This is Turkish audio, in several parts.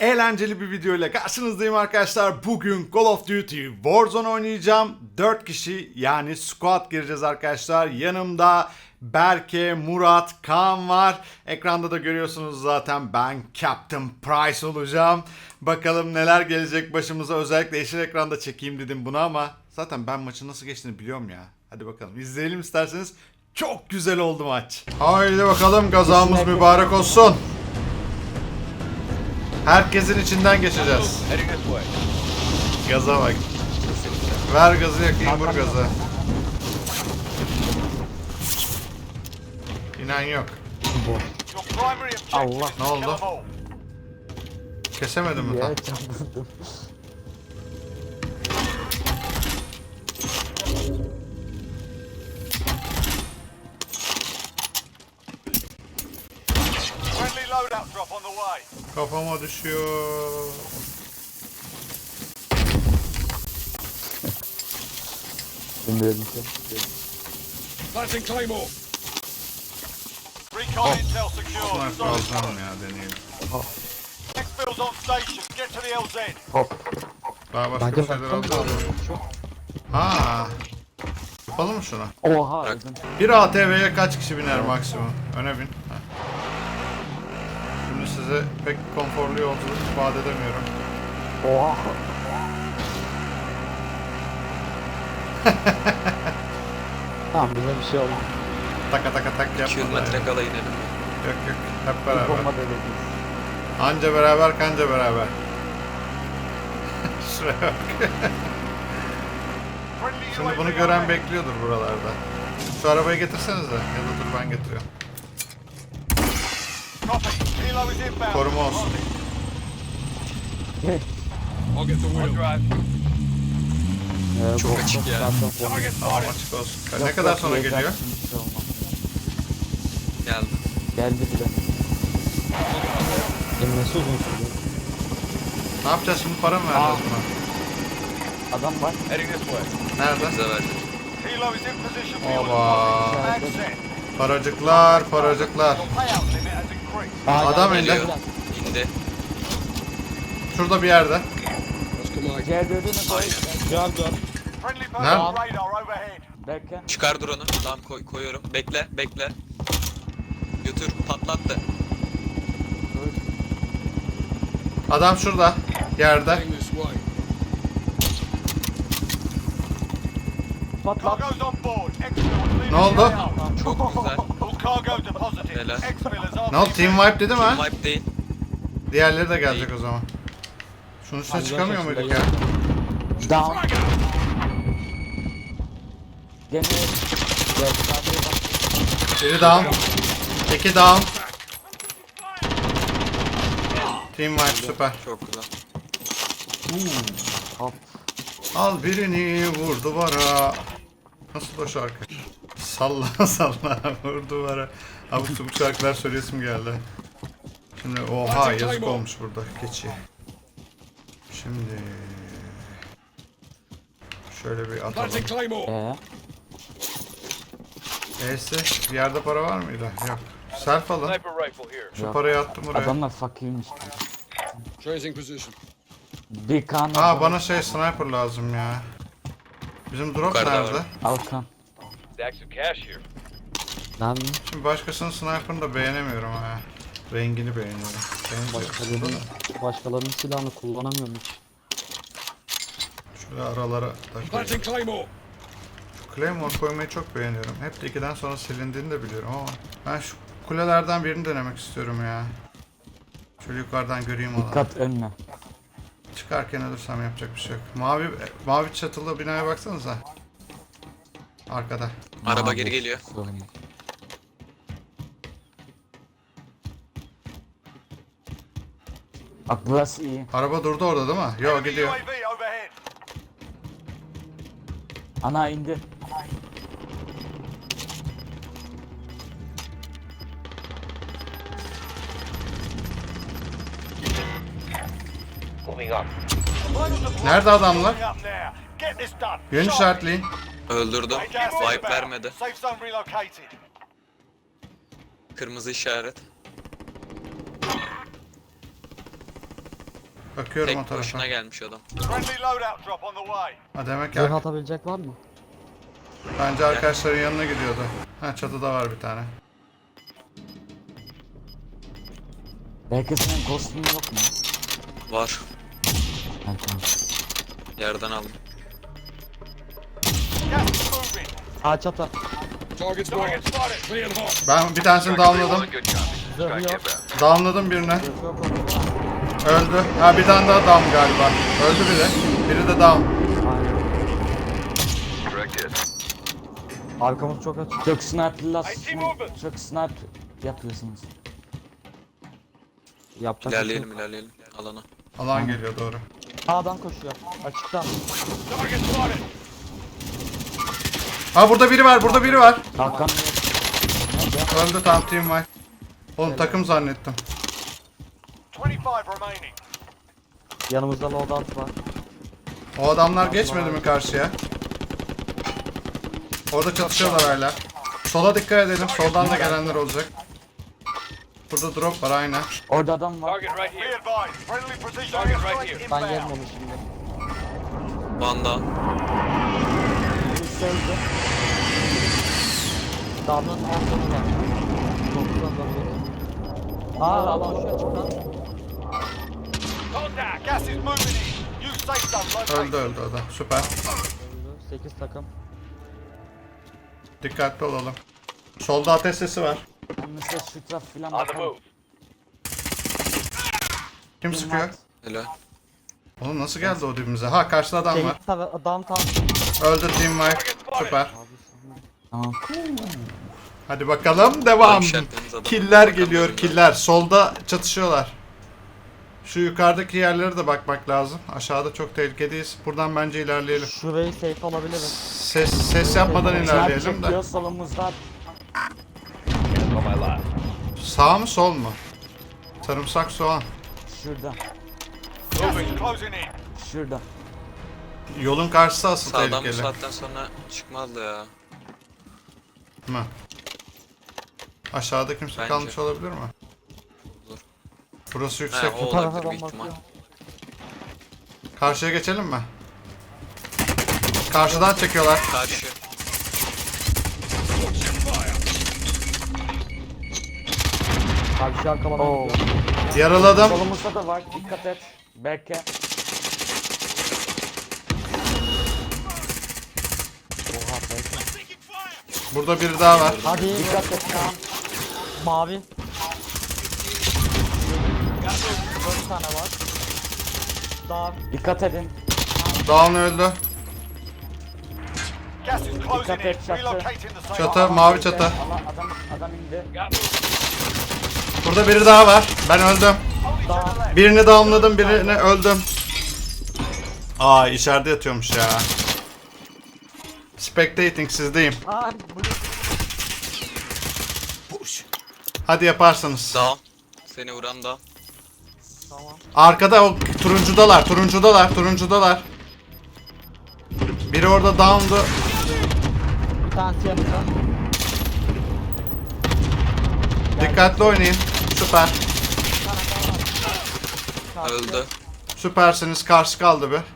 Eğlenceli bir video ile karşınızdayım arkadaşlar. Bugün Call of Duty Warzone oynayacağım. 4 kişi yani squad gireceğiz arkadaşlar. Yanımda Berke, Murat, Kaan var. Ekranda da görüyorsunuz zaten ben Captain Price olacağım. Bakalım neler gelecek başımıza. Özellikle yeşil ekranda çekeyim dedim bunu ama zaten ben maçın nasıl geçtiğini biliyorum ya. Hadi bakalım izleyelim isterseniz. Çok güzel oldu maç. Haydi bakalım gazamız mübarek olsun. Herkesin içinden geçeceğiz. Gaza bak. Ver gazı yakayım vur gazı. İnan yok. Allah. Ne oldu? Kesemedim mi? Ya Kafama düşüyor. Bilmiyorum ki. Planting Claymore. Recon intel secured. Bunlar Solid code. mı ya deneyelim. Exfil's on station. Get to the LZ. Hop. Daha başka Bence bir şeyler alacağız. Ha. Yapalım mı şunu? Oha öldüm. Bir ATV'ye kaç kişi biner maksimum? Öne bin. Ha. Şimdi size pek konforlu yolculuk vaat edemiyorum. Oha. tamam bize bir şey oldu. Taka taka tak 200 yapma. metre kala inelim. Yok yok hep Bir beraber. bomba dediniz. Anca beraber kanca beraber. Şuraya bak. Şimdi bunu gören bekliyordur buralarda. Şu arabayı getirsenize. Ya da dur ben getiriyorum. Koruma olsun. I'll get the On wheel. drive. Ee, Çok bomba açık ya. zaten açık olsun. Yok, Ne kadar yok, sonra yeter, geliyor? bir şey olmaz. Geldi. Geldi bile. Gelmesi uzun sürüyor. Ne yapacağız şimdi para mı vereceğiz buna? Adam var. Nerede? Bize verdi. Oba. Paracıklar, paracıklar. Aa, Adam indi. geldi. İndi. Şurada bir yerde. Let's come on. Geldi ödünü koy. Gel gel. Friendly Nerede? personal radar overhead. Bekle. Çıkar drone'u. Tamam koy, koyuyorum. Bekle, bekle. Götür, patlattı. Adam şurada. Yerde. Patlat. Ne oldu? Çok güzel. Helal. Ne oldu? Team wipe dedi mi? ha? Wipe değil. Diğerleri de gelecek o zaman. Şunun üstüne çıkamıyor muyduk ya? Down. Gene. Biri down. İki down. Team wipe süper. Çok güzel. Hop. Al birini vur duvara. Nasıl o şarkı? Salla salla vur duvara. Abi bu şarkılar söyleyesim geldi. Şimdi oha yazık olmuş burada keçi. Şimdi şöyle bir atalım. Ee, E'si bir yerde para var mıydı? Yok. Self alın. Şu parayı attım buraya. adamlar fakirmiş. Changing position. Bir kan. Aa bana şey sniper lazım ya. Bizim drop nerede? Alkan. Stacks of cash here. Ne yapayım? Şimdi başkasının sniper'ını da beğenemiyorum ha. Rengini beğeniyorum. Benziyor. Başkalarının, başkalarının silahını kullanamıyorum hiç. Şöyle aralara takayım. Planting Claymore. Claymore koymayı çok beğeniyorum. Hep de ikiden sonra silindiğini de biliyorum ama ben şu kulelerden birini denemek istiyorum ya. Şöyle yukarıdan göreyim alanı. Dikkat önüne. Çıkarken ölürsem yapacak bir şey yok. Mavi mavi çatılı binaya baksanıza. Arkada. Araba geri geliyor. Bak burası iyi. Araba durdu orada değil mi? Yo gidiyor. UAV overhead. Ana indi. Nerede adamlar? Moving up now. Get this done. Yön işaretleyin. Öldürdüm. Wipe vermedi. Safe zone relocated. Kırmızı işaret. Bakıyorum o Tek tarafa. başına gelmiş adam. Friendly loadout drop on the way. Ha demek ki Zırh atabilecek var mı? bence arkadaşların yanına gidiyordu. Ha çatıda var bir tane. Belki senin kostümün yok mu? Var. Tamam. Yerden aldım. And hot. Ben bir tanesini downladım. Zırh yok. Downladım orada. Öldü. Ha bir tane daha down galiba. Öldü biri. Biri de down. Arkamız çok açık. Çok sniper'lar. Çok sniper yapıyorsunuz. Yapacak bir şey İlerleyelim yok. ilerleyelim alana. Alan geliyor doğru. Sağdan koşuyor. Açıktan. Target spotted. Ha burada biri var. Burada biri var. Yok. Öldü tam team var. Oğlum takım zannettim. 25 remaining. Yanımızda loadout var. O adamlar geçmedi mi karşıya? Orada çatışıyorlar hala. Sola dikkat edelim. Soldan da gelenler olacak. Burada drop var aynen. Orada adam var. Target right here. Be advised. Friendly precision airstrike Ben yerim onu şimdi. Vanda. Birisi öldü. Damlanın altında var. Çok adam yok. Aa adam şu açıktan. Contact. Gas is moving in. Use safe zone located. Öldü öldü o da. Süper. 8 takım. Dikkatli olalım. Solda ateş sesi var. Mesela şu taraf filan bakalım. Kim sıkıyor? Helal. Oğlum nasıl geldi o dibimize? Ha karşıda adam Şey, var. adam tam. Öldü team var. Süper. Tamam. Hadi bakalım devam. Killer geliyor killer. Solda çatışıyorlar. Şu yukarıdaki yerlere de bakmak lazım. Aşağıda çok tehlikedeyiz. Buradan bence ilerleyelim. Şurayı safe alabiliriz. Ses ses yapmadan ilerleyelim de. Sağ mı sol mu? Sarımsak soğan. Şurada. Şurada. Yolun karşısı asıl Sağdan bu tehlikeli. saatten sonra çıkmazdı ya. Mı? Aşağıda kimse Bence. kalmış olabilir mi? Olur. Burası He yüksek. o Bu tarafa olabilir büyük ihtimal. Karşıya geçelim mi? Karşıdan çekiyorlar. Karşı. Karşı arkalama. Oo. Yaraladım. Solumuzda da var. Dikkat et. Belki. Oha belki. Burada biri daha var. Hadi. Dikkat et. Mavi. Dört tane var. Daha. Dikkat edin. Down öldü. Gas is closing Dikkat in. et, çatı. Relocating the safe Çatı zone. mavi çatı. Allah adam adam indi. Burada biri daha var. Ben öldüm. Birini downladım, birini öldüm. Aa içeride yatıyormuş ya. Spectating sizdeyim. Hadi yaparsınız. Down. Seni vuran da. tamam. Arkada o turuncudalar, turuncudalar, turuncudalar. Biri orada down'du. Bir tanesi. Dikkatli oynayın. Süper. Öldü. Süpersiniz. Karşı kaldı bir.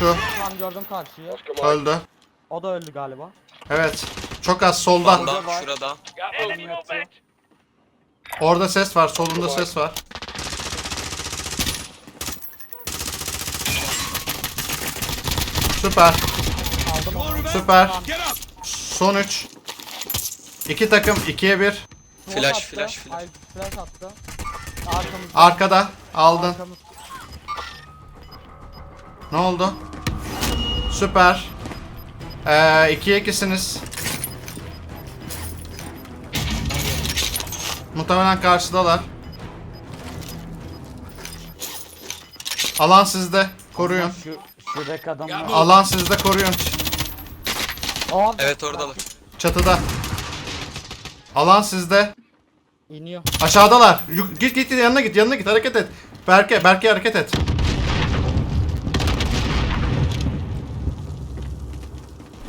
Şu Tamam gördüm karşıyı. öldü. O da öldü galiba. Evet. Çok az solda. Vanda şurada. Orada ses var. Solunda ses var. Süper. Aldım onu. Süper. Son 3. İki takım 2'ye 1. Smoke Flash, flash, flash. Ay, flash attı. Arkamızda. Arkada. Aldın. Arkamız. Ne oldu? Süper. Ee, 2'ye 2'siniz. Muhtemelen karşıdalar. Alan sizde. Koruyun. Şu, şuradaki adamlar. Alan sizde koruyun. Evet oradalar. Çatıda. Alan sizde. iniyor. Aşağıdalar. Yuk- Git git yanına git yanına git hareket et. Berke Berke hareket et.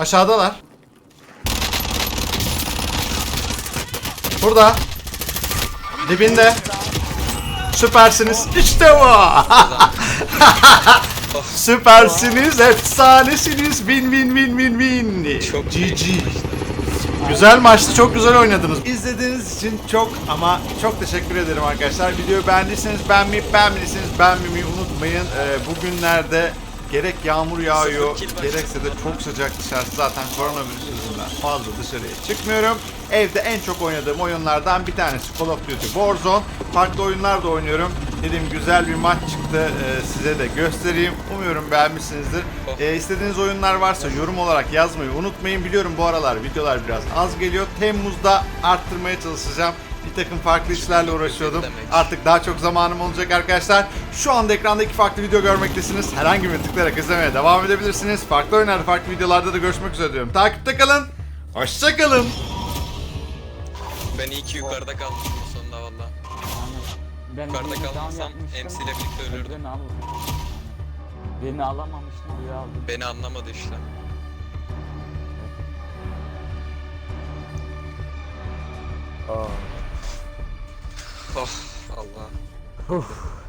Aşağıdalar. Burada. Dibinde. Süpersiniz. İşte bu. Süpersiniz, efsanesiniz. Win win win win win. Çok GG. Güzel maçtı, çok güzel oynadınız. İzlediğiniz için çok ama çok teşekkür ederim arkadaşlar. Videoyu beğendiyseniz beğenmeyi, beğenmediyseniz beğenmemeyi unutmayın. Ee, bugünlerde gerek yağmur yağıyor, gerekse de çok sıcak dışarısı. Zaten koronavirüs yüzünden fazla dışarıya çıkmıyorum. Evde en çok oynadığım oyunlardan bir tanesi Call of Duty Warzone. Farklı oyunlar da oynuyorum. Dedim güzel bir maç çıktı. Ee, size de göstereyim. Umuyorum beğenmişsinizdir. Ee, istediğiniz oyunlar varsa yorum olarak yazmayı unutmayın. Biliyorum bu aralar videolar biraz az geliyor. Temmuz'da arttırmaya çalışacağım. Bir takım farklı işlerle uğraşıyordum. Artık daha çok zamanım olacak arkadaşlar. Şu anda ekranda iki farklı video görmektesiniz. Herhangi bir tıklayarak izlemeye devam edebilirsiniz. Farklı oyunlarda, farklı videolarda da görüşmek üzere diyorum. Takipte kalın. Hoşçakalın. Ben iyi ki yukarıda kalmışım sonunda valla. Ben Yukarıda kalmasam. MC ile birlikte ölürdüm. Birini alamamıştım diye aldım. Beni anlamadı işte. Oh Allah. Uf.